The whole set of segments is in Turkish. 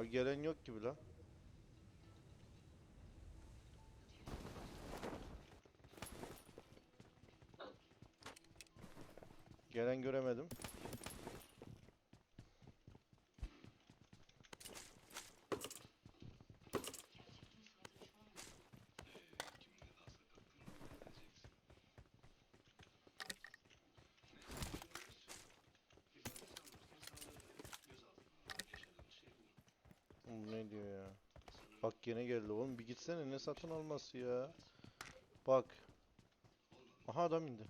Abi gelen yok gibi lan. Gelen göremedim. Oğlum ne diyor ya? Bak gene geldi oğlum bir gitsene ne satın alması ya. Bak. Aha adam indi.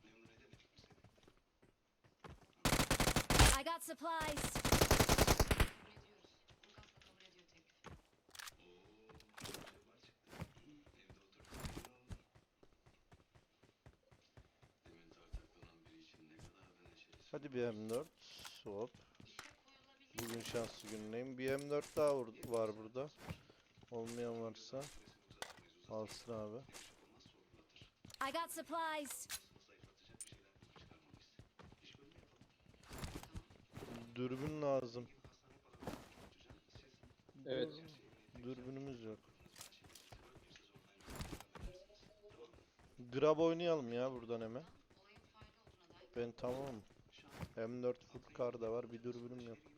I got supplies. Hadi bir M4. Hop. Bugün şanslı günündeyim. Bir M4 daha var burada. Olmayan varsa alsın abi. I got supplies. Dürbün lazım. Evet. Dürbünümüz yok. Grab oynayalım ya buradan hemen. Ben tamamım. M4 full kar da var. Bir dürbünüm yok.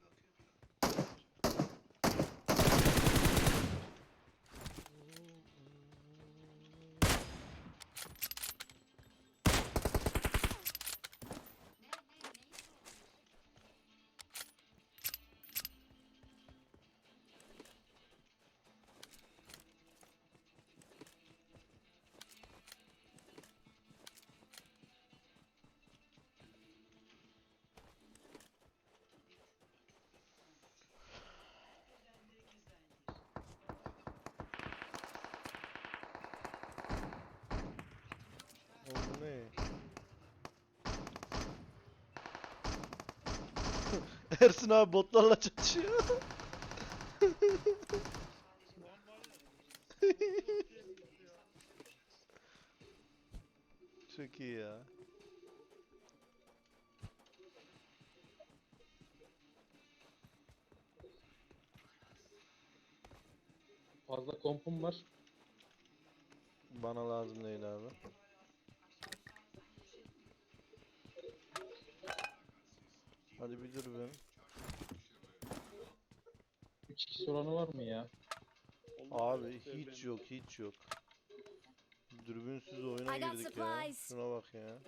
Ersin abi botlarla çatışıyor. Çok iyi ya. Fazla kompum var. Bana lazım değil abi. Hadi bir dur ben. 3 kişi oranı var mı ya? Abi hiç yok hiç yok. Dürbünsüz oyuna I got girdik ya. supplies. Şuna bak ya.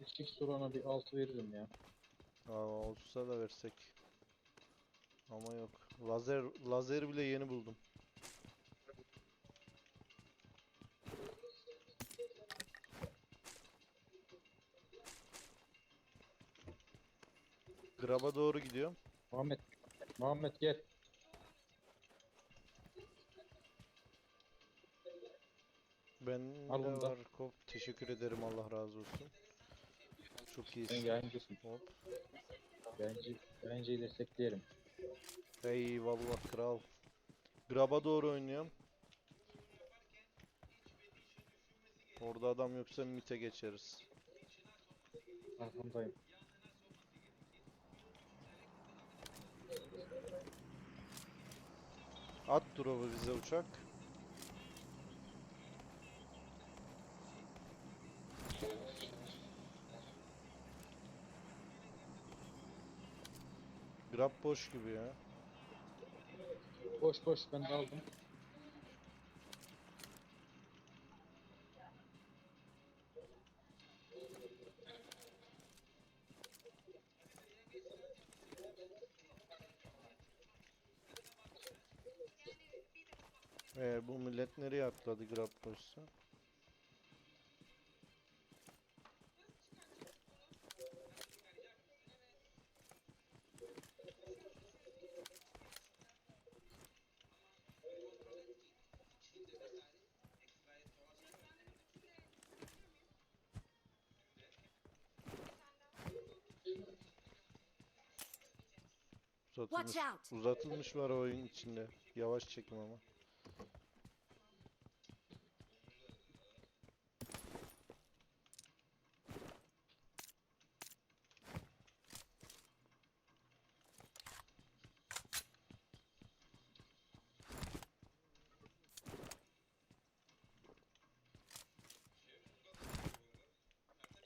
3 kişi oranı bir 6 veririm ya. Aa, olsa da versek. Ama yok. Lazer lazer bile yeni buldum. Graba doğru gidiyorum. Muhammed. Muhammed gel. Ben Al de bunu da. var kop. Teşekkür ederim Allah razı olsun. Çok Sen iyisin. yayıncısın. Hop. Bence, bence destekleyelim. Eyvallah kral. Graba doğru oynuyorum. Orada adam yoksa mite geçeriz. Arkamdayım. At drop'u bize uçak. Grab boş gibi ya. Boş boş ben de aldım. Ee, bu millet nereye atladı Grab? Uzatılmış, uzatılmış var oyun içinde. Yavaş çekim ama.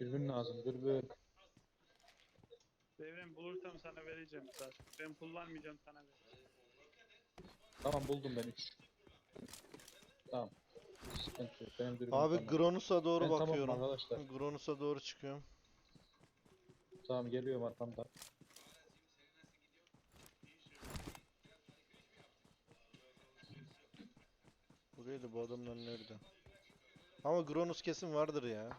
Dürbün lazım dürbün. Devrim bulursam sana vereceğim zaten. Ben kullanmayacağım sana vereceğim. Tamam buldum ben 3. Tamam. Sıkıntı yok. Benim dürbün Abi tamam. Gronus'a doğru Ben tamamım bakıyorum. arkadaşlar. Gronus'a doğru çıkıyorum. Tamam geliyorum arkamda. Buraya da bu adamlar nerede? Ama Gronus kesin vardır ya.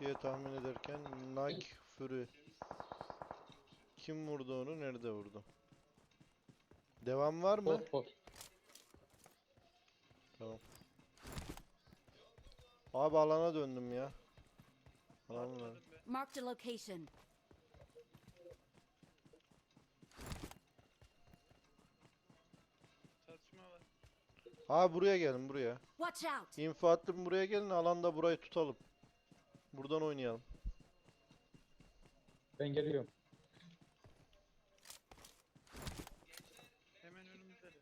Diye tahmin ederken Nike Fury. Kim vurdu onu? Nerede vurdu? Devam var mı? Bot bot. Tamam. Abi alana döndüm ya. Alan var. Marked a location. Abi buraya gelin buraya. Watch out! İnfo attım buraya gelin alanda burayı tutalım. Buradan oynayalım. Ben geliyorum. Hemen önümüzde de.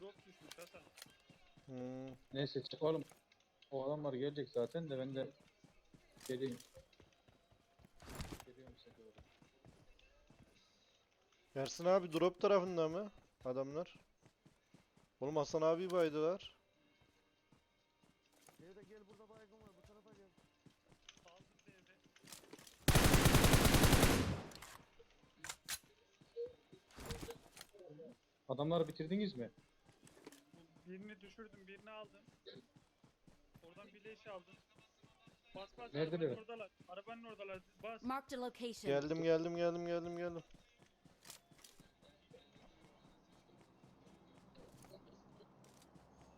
Drop düşmüş Hasan. Hmm. Neyse çıkalım. O adamlar gelecek zaten de ben de geleyim. Geliyorum size doğru. Ersin abi drop tarafında mı adamlar? Oğlum Hasan abi baydılar. Aldım devre. Adamları bitirdiniz mi? Bu Birini düşürdüm, birini aldım. Oradan bir leş aldım. Bas bas, Neredeler? arabanın oradalar. Arabanın oradalar. Bas. Marked a location. Geldim geldim geldim geldim geldim.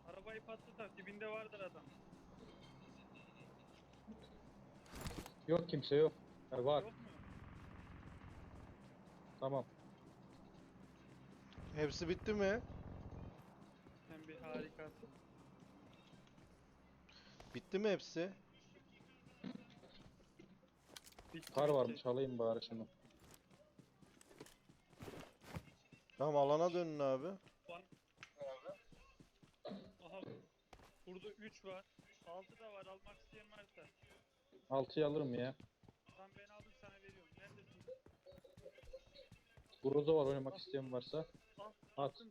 Arabayı patlatar, dibinde vardır adam. Yok kimse yok. Ha, var. Yok mu? Tamam. Hepsi bitti mi? Sen bir harikasın. Bitti mi hepsi? Bitti, Kar bitti. varmış alayım bari şunu. Tamam alana dönün abi. Var. Aha. Burada 3 var. 6 da var. Almak isteyen varsa. 6'yı alırım ya. Tam ben aldım sana veriyorum. Neredesin? Groza var oynamak isteyen varsa. Al. At. Attım.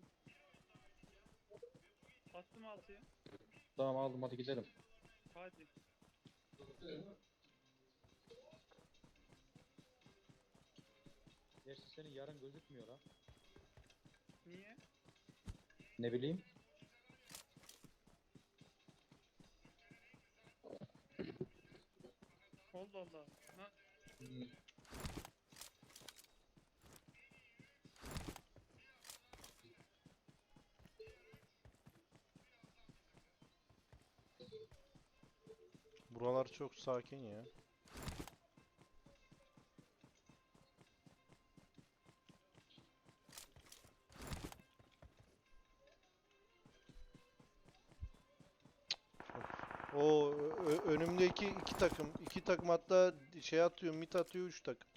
Attım 6'yı. Tamam aldım hadi gidelim. Hadi. Gerçi senin yarın gözükmüyor ha. Niye? Ne bileyim. Allah Allah. Ha? Buralar çok sakin ya. O önümdeki iki takım, iki takım hatta şey atıyor, mit atıyor üç takım.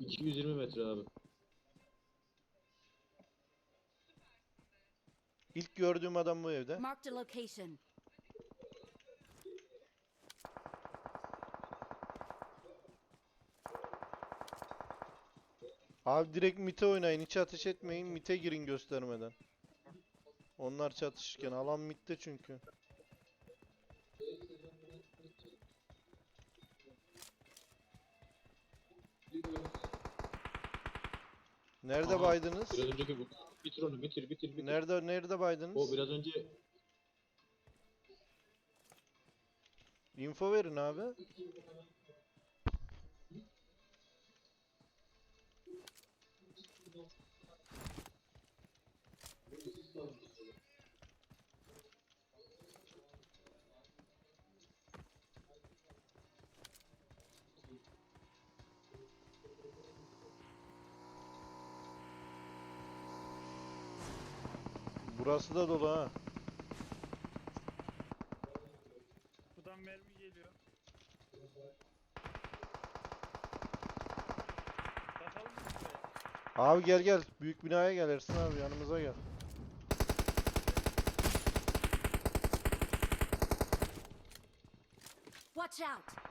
220 metre abi. İlk gördüğüm adam bu evde. Marked a location. Abi direkt mite oynayın, hiç ateş etmeyin, mite girin göstermeden. Onlar çatışırken alan mitte çünkü. Nerede Aha, baydınız? Biraz önceki bu. Bitir onu bitir bitir bitir. Nerede nerede baydınız? O biraz önce Info verin abi. Burası da dolu ha. Buradan mermi geliyor. Abi gel gel. Büyük binaya gel Ersin abi yanımıza gel. Watch out!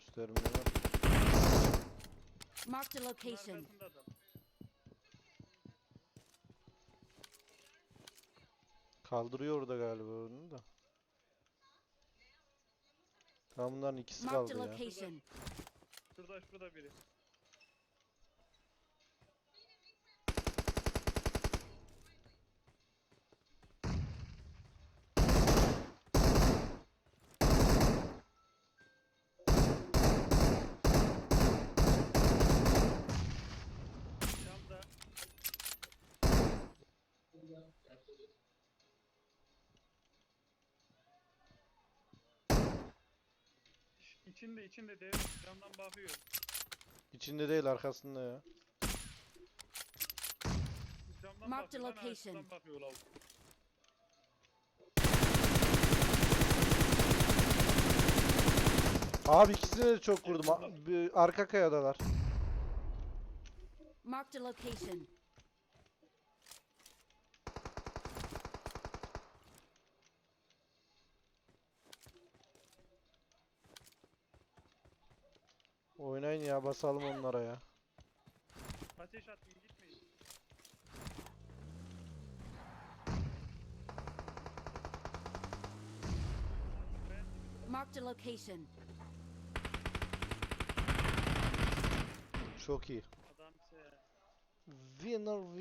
Göstermiyorlar. A Bunun location. arkasında adam. Kaldırıyor orada galiba onu da. Tamam bunların ikisi Marked kaldı ya. location. Şurada şurada biri. İçinde içinde dev camdan bakıyor. İçinde değil arkasında ya. Camdan bakıyor. lan, ha, location. şuradan bakıyor lavuk. Abi ikisine de çok vurdum. A- bir Arka kayadalar. Marked a location. Oynayın ya basalım onlara ya. Ateş atmayın gitmeyin. Marked a location. Çok iyi. adamse. Winner winner.